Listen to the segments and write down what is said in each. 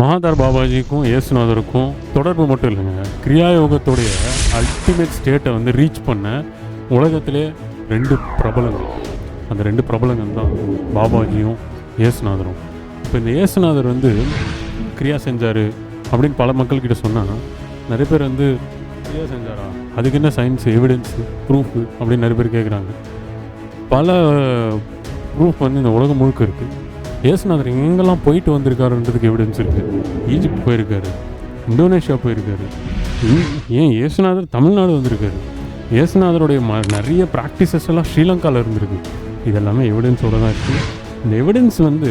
மகாதார் பாபாஜிக்கும் இயேசுநாதருக்கும் தொடர்பு மட்டும் இல்லைங்க. கிரியாயோகத்துடைய அல்டிமேட் ஸ்டேட்டை வந்து ரீச் பண்ண உலகத்திலே ரெண்டு பிரபலங்கள். அந்த ரெண்டு பிரபலங்கள் தான் பாபாஜியும் இயேசுநாதரும். இப்போ இந்த இயேசுநாதர் வந்து கிரியா செஞ்சார் அப்படின்னு பல மக்கள்கிட்ட சொன்னால் நிறைய பேர் வந்து கிரியா செஞ்சாரா? அதுக்கு என்ன சயின்ஸ் எவிடன்ஸு ப்ரூஃபு அப்படின்னு நிறைய பேர் கேட்குறாங்க பல ப்ரூஃப் வந்து இந்த உலகம் முழுக்க இருக்குது இயேசுநாதர் எங்கெல்லாம் போயிட்டு வந்திருக்காருன்றதுக்கு எவிடன்ஸ் இருக்குது ஈஜிப்ட் போயிருக்காரு. இந்தோனேஷியா போயிருக்காரு. ஏன் இயேசுநாதர் தமிழ்நாடு வந்திருக்காரு? இயேசுநாதருடைய ம நிறைய ப்ராக்டிசஸ் எல்லாம் ஸ்ரீலங்காவில் இருந்திருக்கு. இதெல்லாமே எவிடன்ஸோடு தான் இருக்குது இந்த எவிடன்ஸ் வந்து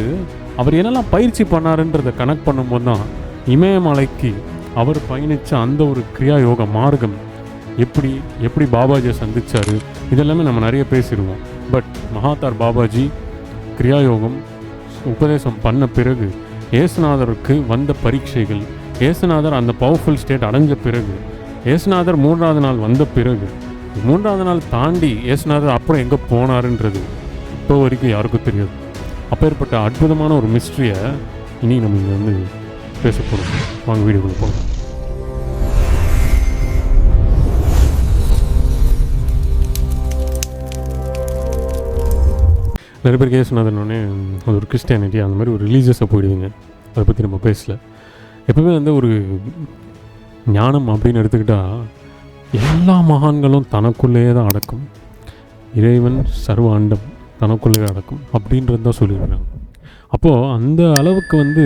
அவர் என்னெல்லாம் பயிற்சி பண்ணாருன்றதை கனெக்ட் பண்ணும்போது தான் இமயமலைக்கு அவர் பயணித்த அந்த ஒரு கிரியா யோக மார்க்கம் எப்படி எப்படி பாபாஜியை சந்தித்தார் இதெல்லாமே நம்ம நிறைய பேசிடுவோம் பட் மகாதார் பாபாஜி கிரியாயோகம் உபதேசம் பண்ண பிறகு ஏசுநாதருக்கு வந்த பரீட்சைகள் ஏசுநாதர் அந்த பவர்ஃபுல் ஸ்டேட் அடைஞ்ச பிறகு ஏசுநாதர் மூன்றாவது நாள் வந்த பிறகு மூன்றாவது நாள் தாண்டி ஏசுநாதர் அப்புறம் எங்கே போனாருன்றது இப்போ வரைக்கும் யாருக்கும் தெரியாது. அப்பேற்பட்ட அற்புதமான ஒரு மிஸ்ட்ரியை இனி நம்ம இங்கே வந்து பேச போகிறோம் வாங்க வீடியோக்குள்ள போகலாம். நிறைய பேர் கேசுனாதனோடனே அது ஒரு கிறிஸ்டியானிட்டி அந்த மாதிரி ஒரு ரிலீஜியஸாக போயிடுவீங்க. அதை பற்றி நம்ம பேசல. எப்பவுமே வந்து ஒரு ஞானம் அப்படின்னு எடுத்துக்கிட்டால் எல்லா மகான்களும் தனக்குள்ளேயே தான் அடக்கும். இறைவன் சர்வ அண்டம் தனக்குள்ளேயே அடக்கும் அப்படின்றது தான் சொல்லியிருக்காங்க அப்போது அந்த அளவுக்கு வந்து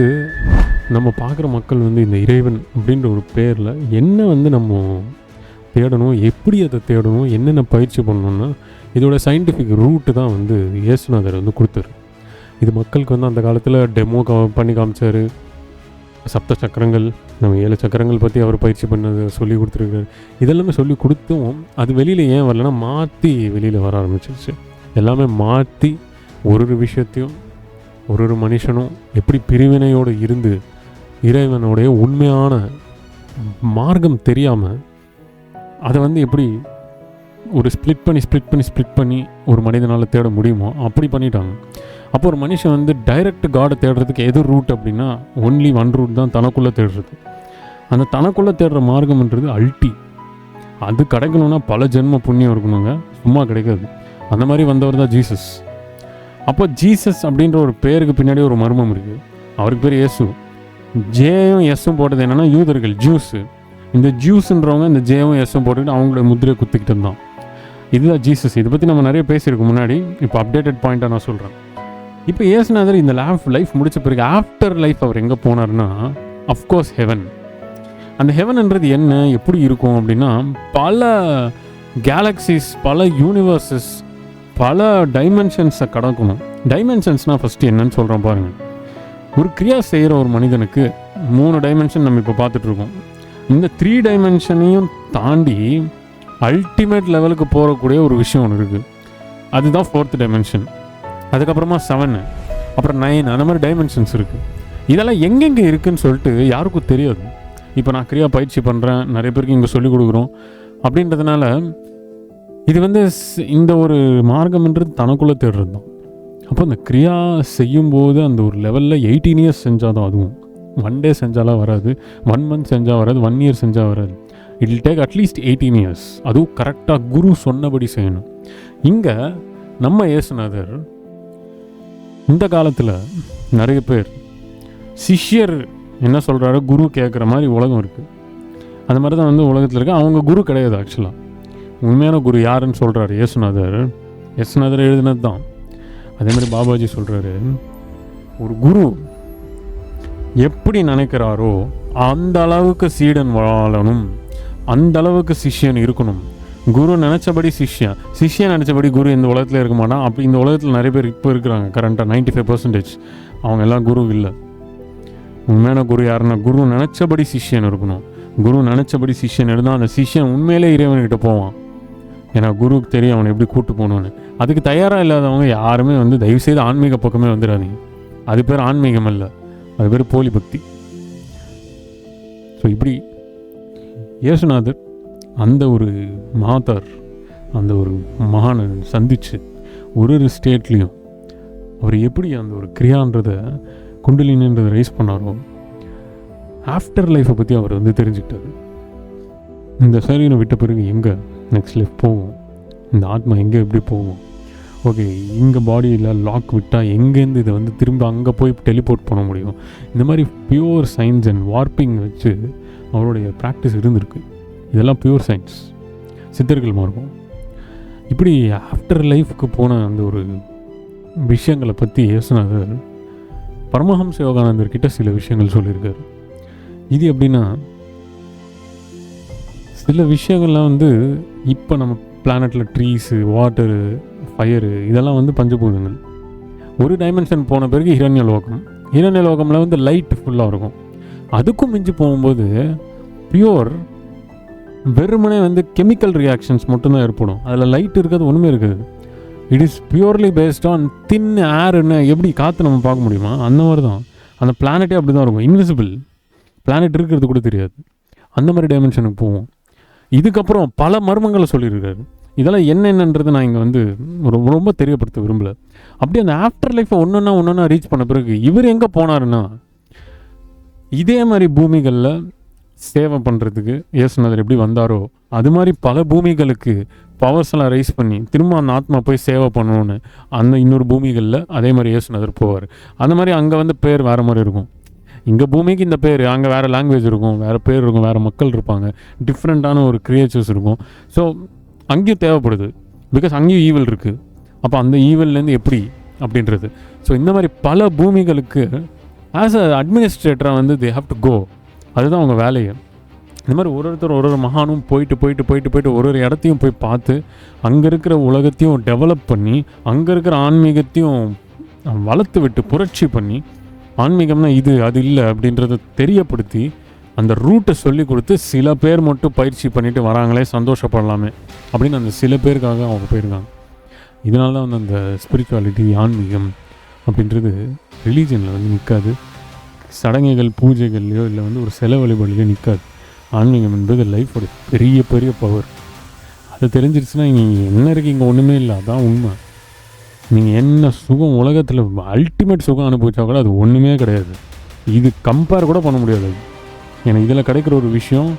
நம்ம பார்க்குற மக்கள் வந்து இந்த இறைவன் அப்படின்ற ஒரு பேரில் என்ன வந்து நம்ம தேடணும் எப்படி அதை தேடணும் என்னென்ன பயிற்சி பண்ணணும்னா இதோட சயின்டிஃபிக் ரூட்டு தான் வந்து இயேசுநாதர் வந்து கொடுத்தாரு. இது மக்களுக்கு வந்து அந்த காலத்தில் டெமோ கா பண்ணி காமிச்சார். சப்த சக்கரங்கள் நம்ம ஏழு சக்கரங்கள் பற்றி அவர் பயிற்சி பண்ணது சொல்லி கொடுத்துருக்காரு. இதெல்லாமே சொல்லி கொடுத்தும் அது வெளியில் ஏன் வரலன்னா மாற்றி வெளியில் வர ஆரம்பிச்சிருச்சு. எல்லாமே மாற்றி ஒரு ஒரு விஷயத்தையும் ஒரு ஒரு மனுஷனும் எப்படி பிரிவினையோடு இருந்து இறைவனுடைய உண்மையான மார்க்கம் தெரியாமல் அதை வந்து எப்படி ஒரு ஸ்ப்ளிட் பண்ணி ஸ்ப்ளிட் பண்ணி ஸ்ப்ளிட் பண்ணி ஒரு மனிதனால் தேட முடியுமோ அப்படி பண்ணிட்டாங்க. அப்போ ஒரு மனுஷன் வந்து டைரக்ட் காடை தேடுறதுக்கு எது ரூட் அப்படின்னா ஒன்லி ஒன் ரூட் தான் தனக்குள்ளே தேடுறது. அந்த தனக்குள்ளே தேடுற மார்க்கம்ன்றது அல்டி. அது கிடைக்கணும்னா பல ஜென்ம புண்ணியம் இருக்கணுங்க. சும்மா கிடைக்காது. அந்த மாதிரி வந்தவர் தான் ஜீசஸ் அப்போ ஜீசஸ் அப்படின்ற ஒரு பேருக்கு பின்னாடி ஒரு மர்மம் இருக்குது அவருக்கு பேர் இயேசு. ஜேயும் எஸ்ஸும் போட்டது என்னென்னா யூதர்கள் ஜூஸு இந்த ஜூஸ்ன்றவங்க இந்த ஜேவும் எஸ்ஸும் போட்டுக்கிட்டு அவங்களோட முத்திரையை குத்திக்கிட்டு இருந்தான். இதுதான் ஜீசஸ். இதை பற்றி நம்ம நிறைய பேசியிருக்கோம் முன்னாடி இப்போ அப்டேட்டட் பாயிண்ட்டாக நான் சொல்கிறேன் இப்போ ஏசுநாதர் இந்த லேஃப் லைஃப் முடிச்ச பிறகு ஆஃப்டர் லைஃப் அவர் எங்கே போனார்னா அஃப்கோர்ஸ் ஹெவன் அந்த ஹெவன்ன்றது என்ன எப்படி இருக்கும் அப்படின்னா பல கேலக்சிஸ் பல யூனிவர்சஸ் பல டைமென்ஷன்ஸை கடக்கணும். டைமென்ஷன்ஸ்னால் ஃபஸ்ட்டு என்னன்னு சொல்கிறோம் பாருங்கள் ஒரு கிரியா செய்கிற ஒரு மனிதனுக்கு மூணு டைமென்ஷன் நம்ம இப்போ பார்த்துட்ருக்கோம் இந்த த்ரீ டைமென்ஷனையும் தாண்டி அல்டிமேட் லெவலுக்கு போகக்கூடிய ஒரு விஷயம் ஒன்று இருக்குது அதுதான் ஃபோர்த் டைமென்ஷன் அதுக்கப்புறமா செவனு அப்புறம் நைன் அந்த மாதிரி டைமென்ஷன்ஸ் இருக்குது இதெல்லாம் எங்கெங்கே இருக்குதுன்னு சொல்லிட்டு யாருக்கும் தெரியாது. இப்போ நான் கிரியா பயிற்சி பண்ணுறேன் நிறைய பேருக்கு இங்கே சொல்லிக் கொடுக்குறோம். அப்படின்றதுனால இது வந்து இந்த ஒரு மார்க்கம்ன்றது தனக்குள்ளே தேடுறது தான் அப்போ அந்த கிரியா செய்யும்போது அந்த ஒரு லெவலில் எயிட்டீன் இயர்ஸ் செஞ்சால் தான் அதுவும். ஒன் டே செஞ்சாலாம் வராது. ஒன் மந்த் செஞ்சால் வராது. ஒன் இயர் செஞ்சால் வராது. It will take at least eighteen years அதுவும் கரெக்டாக குரு சொன்னபடி செய்யணும். இங்கே நம்ம இயேசுநாதர் இந்த காலத்தில் நிறைய பேர் சிஷ்யர் என்ன சொல்கிறாரோ குரு கேட்குற மாதிரி உலகம் இருக்குது அந்த மாதிரி தான் வந்து உலகத்தில் இருக்குது அவங்க குரு கிடையாது ஆக்சுவலாக உண்மையான குரு யாருன்னு சொல்கிறாரு இயேசுநாதர்? இயேசுநாதர் எழுதினது தான் அதே மாதிரி பாபாஜி சொல்கிறாரு ஒரு குரு எப்படி நினைக்கிறாரோ அந்த அளவுக்கு சீடன் வாழணும். அந்த அளவுக்கு சிஷ்யன் இருக்கணும். குரு நினச்சபடி சிஷ்யன் சிஷ்யன் நினச்சபடி குரு இந்த உலகத்தில் இருக்க மாட்டான். அப்படி இந்த உலகத்தில் நிறைய பேர் இப்போ இருக்கிறாங்க. கரண்ட்டாக நைன்டி ஃபைவ் பர்சன்டேஜ் அவங்க எல்லாம் குரு இல்லை. உண்மையான குரு யாருன்னா குரு நினச்சபடி சிஷ்யன் இருக்கணும். குரு நினச்சபடி சிஷ்யன் இருந்தால் அந்த சிஷ்யன் உண்மையிலே இறைவன்கிட்ட போவான். ஏன்னா குருவுக்கு தெரியும் அவனை எப்படி கூட்டு போகணுன்னு அதுக்கு தயாராக இல்லாதவங்க யாருமே வந்து தயவுசெய்து ஆன்மீக பக்கமே வந்துடாதீங்க. அது பேர் ஆன்மீகம் இல்லை அது பேர் போலி பக்தி. ஸோ இப்படி இயேசுநாதர் அந்த ஒரு மாதார் அந்த ஒரு மகானை சந்திச்சு ஒரு ஒரு ஸ்டேட்லேயும் அவர் எப்படி அந்த ஒரு கிரியான்றதை குண்டலினின்றதை ரைஸ் பண்ணாரோ ஆஃப்டர் லைஃப்பை பற்றி அவர் வந்து தெரிஞ்சுக்கிட்டார். இந்த சரீரம் விட்ட பிறகு எங்கே நெக்ஸ்ட் லைஃப் போகும்? இந்த ஆத்மா எங்கே எப்படி போகும்? ஓகே இங்கே பாடியில் லாக் விட்டால் எங்கேருந்து இதை வந்து திரும்ப அங்கே போய் டெலிபோர்ட் பண்ண முடியும்? இந்த மாதிரி பியூர் சயின்ஸ் அண்ட் வார்ப்பிங் வச்சு அவருடைய ப்ராக்டிஸ் இருந்திருக்கு. இதெல்லாம் பியூர் சயின்ஸ் சித்தர்கள் மார்க்கம் இப்படி ஆஃப்டர் லைஃப்க்கு போன அந்த ஒரு விஷயங்களை பற்றி யோசனாதர் பரமஹம்ச யோகானந்தர் கிட்ட சில விஷயங்கள் சொல்லியிருக்காரு. இது எப்படின்னா சில விஷயங்கள்லாம் வந்து இப்போ நம்ம பிளானட்டில் ட்ரீஸு வாட்டரு ஃபயரு இதெல்லாம் வந்து பஞ்சபூதங்கள் ஒரு டைமென்ஷன் போன பிறகு ஹிரண்ய லோகம் ஹிரண்ய லோகமில் வந்து லைட் ஃபுல்லாக இருக்கும். அதுக்கும் மிஞ்சி போகும்போது பியூர் வெறுமனே வந்து கெமிக்கல் ரியாக்ஷன்ஸ் மட்டும்தான் ஏற்படும். அதில் லைட் இருக்கிறது ஒன்றுமே இருக்காது. It is purely based on thin ஏர்னு எப்படி காற்று நம்ம பார்க்க முடியுமா? அந்த மாதிரி தான் அந்த பிளானெட்டே அப்படி தான் இருக்கும். இன்விசிபிள் பிளானெட் இருக்கிறது கூட தெரியாது. அந்த மாதிரி டைமென்ஷனுக்கு போவோம் இதுக்கப்புறம் பல மர்மங்களை சொல்லியிருக்காரு. இதெல்லாம் என்னென்னன்றது நான் இங்கே வந்து ரொம்ப ரொம்ப தெரியப்படுத்த விரும்பல. அப்படியே அந்த ஆஃப்டர் லைஃப்பை ஒன்று ஒன்றா ஒன்று ஒன்றா ரீச் பண்ண பிறகு இவர் எங்கே போனாருன்னா இதே மாதிரி பூமிகளில் சேவை பண்ணுறதுக்கு இயேசுநாதர் எப்படி வந்தாரோ அது மாதிரி பல பூமிகளுக்கு பவர்ஸ் எல்லாம் ரைஸ் பண்ணி திரும்ப அந்த ஆத்மா போய் சேவை பண்ணணும்னு அந்த இன்னொரு பூமிகளில் அதே மாதிரி இயேசுநாதர் போவார். அந்த மாதிரி அங்கே வந்து பேர் வேறு மாதிரி இருக்கும். இங்கே பூமிக்கு இந்த பேர் அங்கே வேறு லாங்குவேஜ் இருக்கும் வேறு பேர் இருக்கும் வேறு மக்கள் இருப்பாங்க. டிஃப்ரெண்ட்டான ஒரு க்ரியேச்சர்ஸ் இருக்கும். ஸோ அங்கேயும் தேவைப்படுது. பிகாஸ் அங்கேயும் ஈவல் இருக்குது அப்போ அந்த ஈவல்லேருந்து எப்படி அப்படின்றது. ஸோ இந்த மாதிரி பல பூமிகளுக்கு ஆஸ் அ அட்மினிஸ்ட்ரேட்டராக வந்து தே ஹாவ் டு கோ அதுதான் அவங்க வேலையை. இந்த மாதிரி ஒரு ஒருத்தர் ஒரு ஒரு மகானும் போயிட்டு போயிட்டு போயிட்டு போயிட்டு ஒரு ஒரு இடத்தையும் போய் பார்த்து அங்கே இருக்கிற உலகத்தையும் டெவலப் பண்ணி அங்கே இருக்கிற ஆன்மீகத்தையும் வளர்த்து விட்டு புரட்சி பண்ணி ஆன்மீகம்னா இது அது இல்லை அப்படின்றத தெரியப்படுத்தி அந்த ரூட்டை சொல்லி கொடுத்து சில பேர் மட்டும் பயிற்சி பண்ணிட்டு வராங்களே சந்தோஷப்படலாமே அப்படின்னு அந்த சில பேருக்காக அவங்க போயிருக்காங்க. இதனால தான் வந்து அந்த ஸ்பிரிச்சுவாலிட்டி ஆன்மீகம் அப்படின்றது ரிலீஜனில் வந்து நிற்காது சடங்குகள் பூஜைகள்லையோ இல்லை வந்து ஒரு செல வழிபாடுலையோ நிற்காது ஆன்மீகம் என்பது லைஃபோட பெரிய பெரிய பவர் அது தெரிஞ்சிருச்சுன்னா நீங்கள் என்ன இருக்கீங்க ஒன்றுமே இல்லை. அதான் உண்மை. நீங்கள் என்ன சுகம் உலகத்தில் அல்டிமேட் சுகம் அனுபவிச்சா கூட அது ஒன்றுமே கிடையாது. இது கம்பேர் கூட பண்ண முடியாது. அது ஏன்னா இதில் கிடைக்கிற ஒரு விஷயம்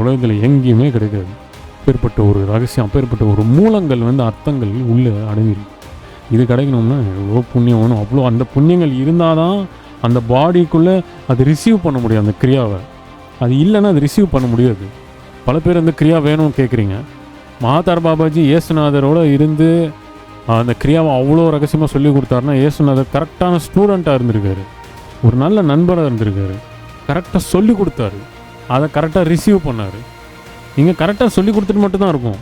உலகத்தில் எங்கேயுமே கிடைக்காது. அப்பேற்பட்ட ஒரு ரகசியம் அப்பேற்பட்ட ஒரு மூலங்கள் வந்து அர்த்தங்கள் உள்ளே அடங்கிருக்கு இது கிடைக்கணும்னா எவ்வளோ புண்ணியம் வேணும்? அவ்வளோ அந்த புண்ணியங்கள் இருந்தால் தான் அந்த பாடிக்குள்ளே அது ரிசீவ் பண்ண முடியும் அந்த கிரியாவை. அது இல்லைன்னா அது ரிசீவ் பண்ண முடியாது. பல பேர் அந்த கிரியா வேணும்னு கேட்குறீங்க. மகாதார் பாபாஜி இயேசுநாதரோடு இருந்து அந்த கிரியாவை அவ்வளோ ரகசியமாக சொல்லி கொடுத்தாருன்னா இயேசுநாதர் கரெக்டான ஸ்டூடெண்ட்டாக இருந்திருக்காரு. ஒரு நல்ல நண்பராக இருந்திருக்காரு. கரெக்டாக சொல்லி கொடுத்தாரு. அதை கரெக்டாக ரிசீவ் பண்ணார். இங்கே கரெக்டாக சொல்லி கொடுத்துட்டு மட்டும்தான் இருக்கும்.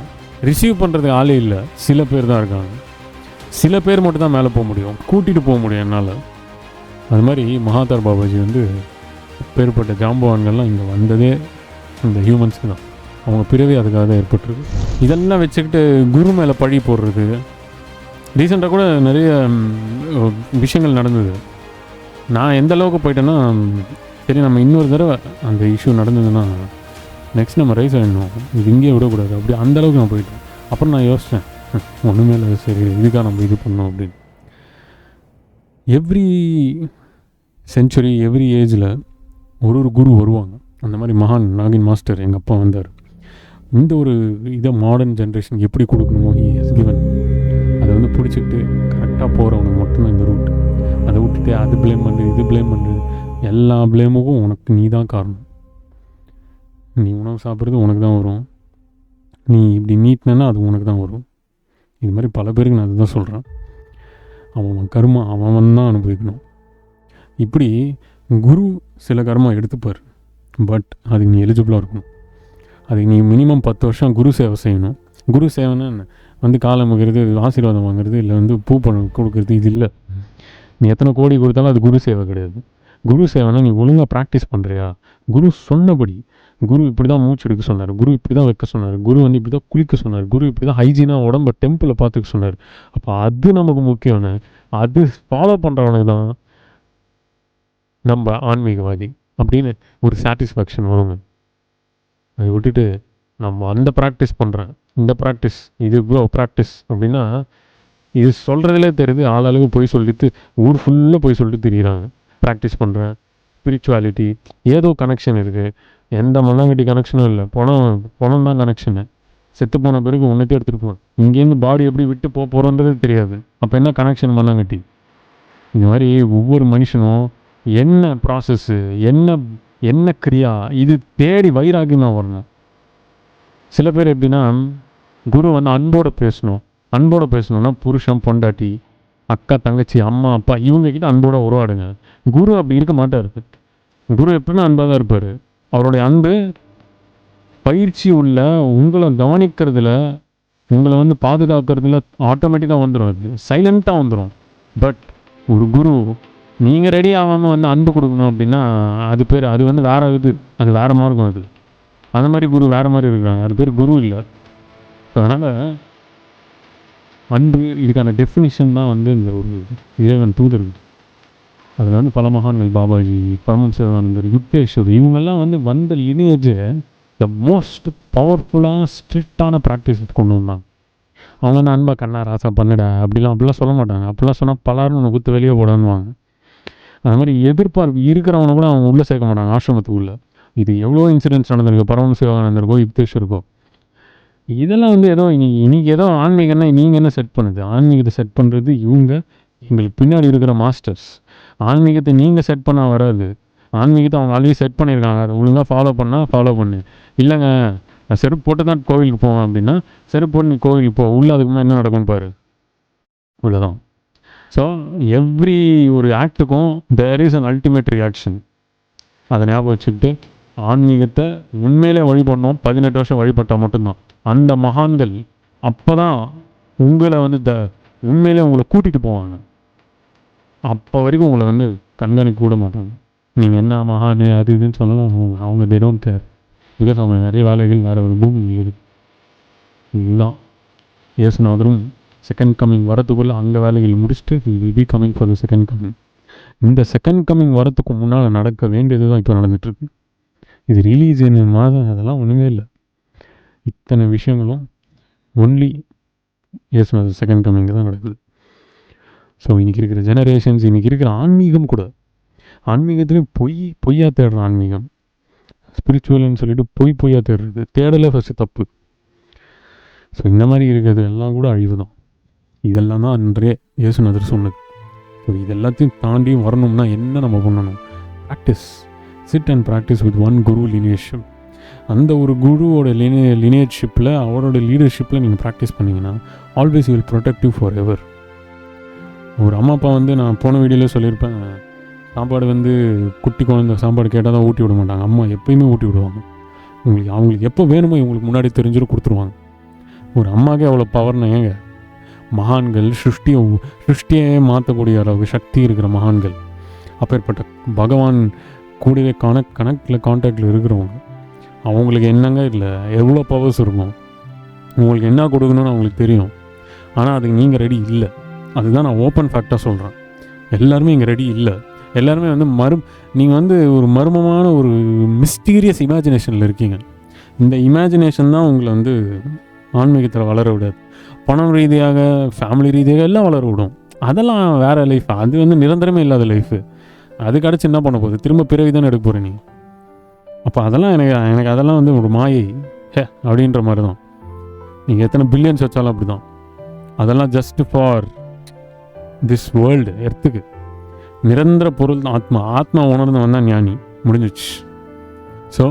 ரிசீவ் பண்ணுறதுக்கு ஆளே இல்லை. சில பேர் தான் இருக்காங்க. சில பேர் மட்டும் தான் மேலே போக முடியும். கூட்டிகிட்டு போக முடியும் என்னால். அது மாதிரி மகாதார் பாபாஜி வந்து பேர்பட்ட ஜாம்பவான்கள்லாம் இங்கே வந்ததே இந்த ஹியூமன்ஸ்க்கு தான். அவங்க பிறவி அதுக்காக தான் ஏற்பட்டிருக்கு. இதெல்லாம் வச்சுக்கிட்டு குரு மேலே பழி போடுறது. ரீசெண்டாக கூட நிறைய விஷயங்கள் நடந்தது. நான் எந்த அளவுக்கு போயிட்டேன்னா சரி நம்ம இன்னொரு தடவை அந்த இஷ்யூ நடந்ததுன்னா நெக்ஸ்ட் நம்ம ரைஸ் ஆகிடணும் இது இங்கேயே விடக்கூடாது. அப்படி அந்த அளவுக்கு நான் போயிட்டேன். அப்புறம் நான் யோசித்தேன் ஒன்றுமே இல்லை சரி. இதுக்காக நம்ம இது பண்ணோம் அப்படின்னு. எவ்ரி செஞ்சுரி எவ்ரி ஏஜில் ஒரு ஒரு குரு வருவாங்க. அந்த மாதிரி மகான் நாகின் மாஸ்டர் எங்கள் அப்பா வந்தார். இந்த ஒரு இதை மாடர்ன் ஜென்ரேஷனுக்கு எப்படி கொடுக்கணுமோ இஸ் கிவன் அதை வந்து பிடிச்சிக்கிட்டு கரெக்டாக போகிறவனுக்கு மட்டும்தான் இந்த ரூட் அதை விட்டுட்டு அது ப்ளேம் பண்ணுறது இது ப்ளேம் பண்ணுறது எல்லா ப்ளேமுக்கும் உனக்கு நீ தான் காரணம். நீ உணவு சாப்பிட்றது உனக்கு தான் வரும். நீ இப்படி நீட்டினா அது உனக்கு தான் வரும். இது மாதிரி பல பேருக்கு நான் அதுதான் சொல்கிறேன் அவன் அவன் கர்மா அவன் தான் அனுபவிக்கணும். இப்படி குரு சில கர்மா எடுத்துப்பார். பட் அதுக்கு நீ எலிஜிபிளாக இருக்கணும். அதுக்கு நீ மினிமம் பத்து வருஷம் குரு சேவை செய்யணும். குரு சேவைன்னா என்ன? வந்து காலம் வைக்கிறது ஆசீர்வாதம் வாங்குறது இல்லை வந்து பூ பழம் கொடுக்கறது இது இல்லை. நீ எத்தனை கோடி கொடுத்தாலும் அது குரு சேவை கிடையாது. குரு சேவைனா நீ ஒழுங்காக ப்ராக்டிஸ் பண்ணுறியா குரு சொன்னபடி குரு இப்படி தான் மூச்சு எடுக்க சொன்னார் குரு இப்படி தான் வைக்க சொன்னார் குரு வந்து இப்படி தான் குளிக்க சொன்னார் குரு இப்படி தான் ஹைஜீனாக உடம்ப டெம்பிளில் பார்த்துக்க சொன்னார். அப்போ அது நமக்கு முக்கியம்னு அது ஃபாலோ பண்ணுறவனுக்கு தான் நம்ம ஆன்மீகவாதி அப்படின்னு ஒரு சாட்டிஸ்ஃபேக்ஷன் வருங்க. அதை விட்டுட்டு நம்ம அந்த ப்ராக்டிஸ் பண்ணுறேன் இந்த ப்ராக்டிஸ் இது இவ்வளோ ப்ராக்டிஸ் அப்படின்னா இது சொல்கிறதுலே தெரியுது ஆளாளுக்கு போய் சொல்லிட்டு ஊர் ஃபுல்லாக போய் சொல்லிட்டு தெரியுறாங்க. ப்ராக்டிஸ் பண்ணுறேன் ஸ்பிரிச்சுவாலிட்டி ஏதோ கனெக்ஷன் இருக்குது எந்த மண்ணாங்கட்டி கனெக்ஷனும் இல்லை. பணம் பணம் தான் கனெக்ஷனு செத்து போன பிறகு உன்னத்தையும் எடுத்துகிட்டு போகணும் இங்கேருந்து பாடி எப்படி விட்டு போக போகிறோன்றது தெரியாது. அப்போ என்ன கனெக்ஷன் மண்ணாங்கட்டி இந்த மாதிரி ஒவ்வொரு மனுஷனும் என்ன ப்ராசஸ்ஸு என்ன என்ன கிரியா இது தேடி வைராகியம் தான் வரணும். சில பேர் எப்படின்னா குரு வந்து அன்போட பேசணும். அன்போடு பேசணும்னா புருஷன் பொண்டாட்டி அக்கா தங்கச்சி அம்மா அப்பா இவங்க அன்போடு உருவாடுங்க குரு அப்படி இருக்க மாட்டார். குரு எப்பவுமே அன்பாக தான் இருப்பார். அவருடைய அன்பு பயிற்சி உள்ள உங்களை கவனிக்கிறதுல உங்களை வந்து பாதுகாக்கிறதுல ஆட்டோமேட்டிக்காக வந்துடும் அது சைலண்ட்டாக வந்துடும் பட் ஒரு குரு நீங்கள் ரெடி ஆகாமல் வந்து அன்பு கொடுக்கணும் அப்படின்னா அது பேர் அது வந்து வேற இது. அது வேற மாதிரி இருக்கும் அது. அந்த மாதிரி குரு வேற மாதிரி இருக்கிறாங்க அது பேர் குரு இல்லை. ஸோ அதனால் அன்பு இதுக்கான டெஃபினிஷன் தான் வந்து இந்த ஒரு இறைவன் தூதர் அதில் வந்து பல மகான்கள் பாபாஜி பரமசிவானந்தர் யுக்தேஸ்வர் இவங்கெல்லாம் வந்து வந்த லினேஜை த மோஸ்ட் பவர்ஃபுல்லான ஸ்ட்ரிக்டான ப்ராக்டிஸ் கொண்டு வந்தாங்க. அவங்க வந்து அன்பா கண்ணா ராசா பண்ணுடா. அப்படிலாம் அப்படிலாம் சொல்ல மாட்டாங்க. அப்படிலாம் சொன்னால் பலரும் உன்னை குத்து வெளியே போடணுவாங்க அது மாதிரி எதிர்பார்ப்பு இருக்கிறவனை கூட அவங்க உள்ளே சேர்க்க மாட்டாங்க ஆசிரமத்துக்குள்ளே. இது எவ்வளோ இன்சிடென்ட்ஸ் நடந்திருக்கு? பரமசிவானந்தருக்கோ யுக்தேஸ்வருக்கோ? இதெல்லாம் வந்து ஏதோ இன்னைக்கு இன்றைக்கி ஏதோ ஆன்மீகம்னா நீங்கள் என்ன செட் பண்ணுது? ஆன்மீகத்தை செட் பண்ணுறது இவங்க எங்களுக்கு பின்னாடி இருக்கிற மாஸ்டர்ஸ் ஆன்மீகத்தை நீங்கள் செட் பண்ணால் வராது. ஆன்மீகத்தை அவங்க ஆல்ரெடி செட் பண்ணியிருக்காங்க. அதை ஒழுங்காக ஃபாலோ பண்ணால் ஃபாலோ பண்ணு. இல்லைங்க நான் செருப்பு போட்டு தான் கோவிலுக்கு போவேன் அப்படின்னா செருப்பு போட்டு நீ கோவிலுக்கு போ. உள்ள அதுக்கு முன்னாடி என்ன நடக்கும்னு பாரு. இவ்வளோதான் ஸோ எவ்ரி ஒரு ஆக்டுக்கும் there is an ultimate reaction அதை ஞாபகம் வச்சுக்கிட்டு ஆன்மீகத்தை உண்மையிலே வழிபடணும். பதினெட்டு வருஷம் வழிபட்டால் மட்டும்தான். அந்த மகான்கள் அப்போ தான் உங்களை வந்து த உண்மையிலே உங்களை கூட்டிகிட்டு போவாங்க. அப்போ வரைக்கும் உங்களை வந்து கண்காணிக்க கூட மாட்டாங்க. நீங்கள் என்ன மகான் அது இதுன்னு சொல்லலாம். அவங்க- அவங்க தினம் தேர் பிகாஸ் அவங்க நிறைய வேலைகள் வேறு ஒரு பூமி இருக்கு. இதுதான். இயேசுநாதரும் செகண்ட் கம்மிங் வரத்துக்குள்ளே அங்கே வேலைகள் முடிச்சுட்டு will be coming for the second coming இந்த செகண்ட் கம்மிங் வரத்துக்கு முன்னால் நடக்க வேண்டியது தான் இப்போ நடந்துகிட்ருக்கு இது ரிலீஜியன் மாதம் அதெல்லாம் ஒன்றுமே இல்லை. இத்தனை விஷயங்களும் ஒன்லி இயேசுநாதர் செகண்ட் கம்மிங் தான் நடக்குது. ஸோ இன்றைக்கி இருக்கிற ஜெனரேஷன்ஸ் இன்றைக்கி இருக்கிற ஆன்மீகம் கூட ஆன்மீகத்துலேயும் பொய் பொய்யா தேடுற ஆன்மீகம். ஸ்பிரிச்சுவல்னு சொல்லிட்டு பொய் பொய்யா தேடுறது தேடலை ஃபஸ்ட்டு தப்பு. ஸோ இந்த மாதிரி இருக்கிறது எல்லாம் கூட அழிவு தான் இதெல்லாம் தான் அன்றே இயேசுநாதர் சொன்னது. ஸோ இது எல்லாத்தையும் தாண்டி வரணும்னா என்ன நம்ம பண்ணணும்? Practice sit and practice with one guru லினியேஷிப் அந்த ஒரு குருவோட லினே லினேஜ்ஷிப்பில் அவரோட லீடர்ஷிப்பில் நீங்கள் ப்ராக்டிஸ் பண்ணிங்கன்னா always will protective forever ஒரு அம்மா அப்பா வந்து நான் போன வீடியோவில் சொல்லியிருப்பேன். சாப்பாடு வந்து குட்டி குழந்தை சாப்பாடு கேட்டால் தான் ஊட்டி விட மாட்டாங்க. அம்மா எப்பயுமே ஊட்டி விடுவாங்க. உங்களுக்கு அவங்களுக்கு எப்போ வேணுமோ இவங்களுக்கு முன்னாடி தெரிஞ்சிடும் கொடுத்துருவாங்க. ஒரு அம்மாக்கே அவ்வளோ பவர்னா ஏங்க? மகான்கள் சிருஷ்டியை சிருஷ்டியே மாற்றக்கூடிய அளவுக்கு சக்தி இருக்கிற மகான்கள். அப்பேற்பட்ட பகவான் கூடவே கனெக்ட் கனெக்டில் காண்டாக்டில் இருக்கிறவங்க அவங்களுக்கு என்னங்க இல்லை எவ்வளோ பவர்ஸ் இருக்கும் உங்களுக்கு என்ன கொடுக்கணும்னு அவங்களுக்கு தெரியும். ஆனால் அதுக்கு நீங்கள் ரெடி இல்லை. அதுதான் நான் ஓப்பன் ஃபேக்டாக சொல்கிறேன் எல்லாருமே இங்கே ரெடி இல்லை. எல்லாருமே வந்து மரும் நீங்கள் வந்து ஒரு மர்மமான ஒரு மிஸ்டீரியஸ் இமேஜினேஷனில் இருக்கீங்க. இந்த இமேஜினேஷன் தான் உங்களை வந்து ஆன்மீகத்தில் வளர விடாது. பணம் ரீதியாக ஃபேமிலி ரீதியாக எல்லாம் வளர விடும். அதெல்லாம் வேறு லைஃப் அது வந்து நிரந்தரமே இல்லாத லைஃபு அது கிடச்சி என்ன பண்ண போகுது? திரும்ப பிறவி தானே எடுக்க போகிற நீ? அப்போ அதெல்லாம் எனக்கு எனக்கு அதெல்லாம் வந்து ஒரு மாயை. ஹே அப்படின்ற மாதிரி தான் நீங்கள் எத்தனை பில்லியன்ஸ் வச்சாலும் அப்படி தான் அதெல்லாம் ஜஸ்ட் ஃபார் திஸ் வேர்ல்டு எர்த்துக்கு நிரந்தர பொருள் தான் ஆத்மா. ஆத்மா உணர்ந்து வந்தால் ஞானி. முடிஞ்சிச்சு ஸோ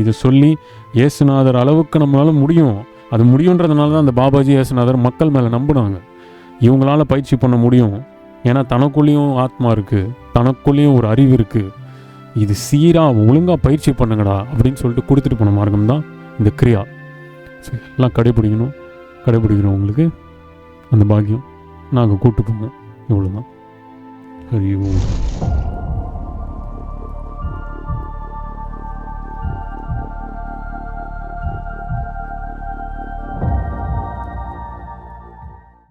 இதை சொல்லி இயேசுநாதர் அளவுக்கு நம்மளால் முடியும். அது முடியுன்றதுனால தான் அந்த பாபாஜி இயேசுநாதர் மக்கள் மேலே நம்பினாங்க. இவங்களால பயிற்சி பண்ண முடியும். ஏன்னா தனக்குள்ளேயும் ஆத்மா இருக்குது தனக்குள்ளேயும் ஒரு அறிவு இருக்குது இது சீராக ஒழுங்காக பயிற்சி பண்ணுங்கடா அப்படின்னு சொல்லிட்டு கொடுத்துட்டு போன மார்க்கம் தான் இந்த கிரியா. எல்லாம் கடைபிடிக்கணும் உங்களுக்கு. அந்த பாக்கியம். நாங்கள் கூட்டு போங்க. இவ்வளோதான் தான் ஐயோ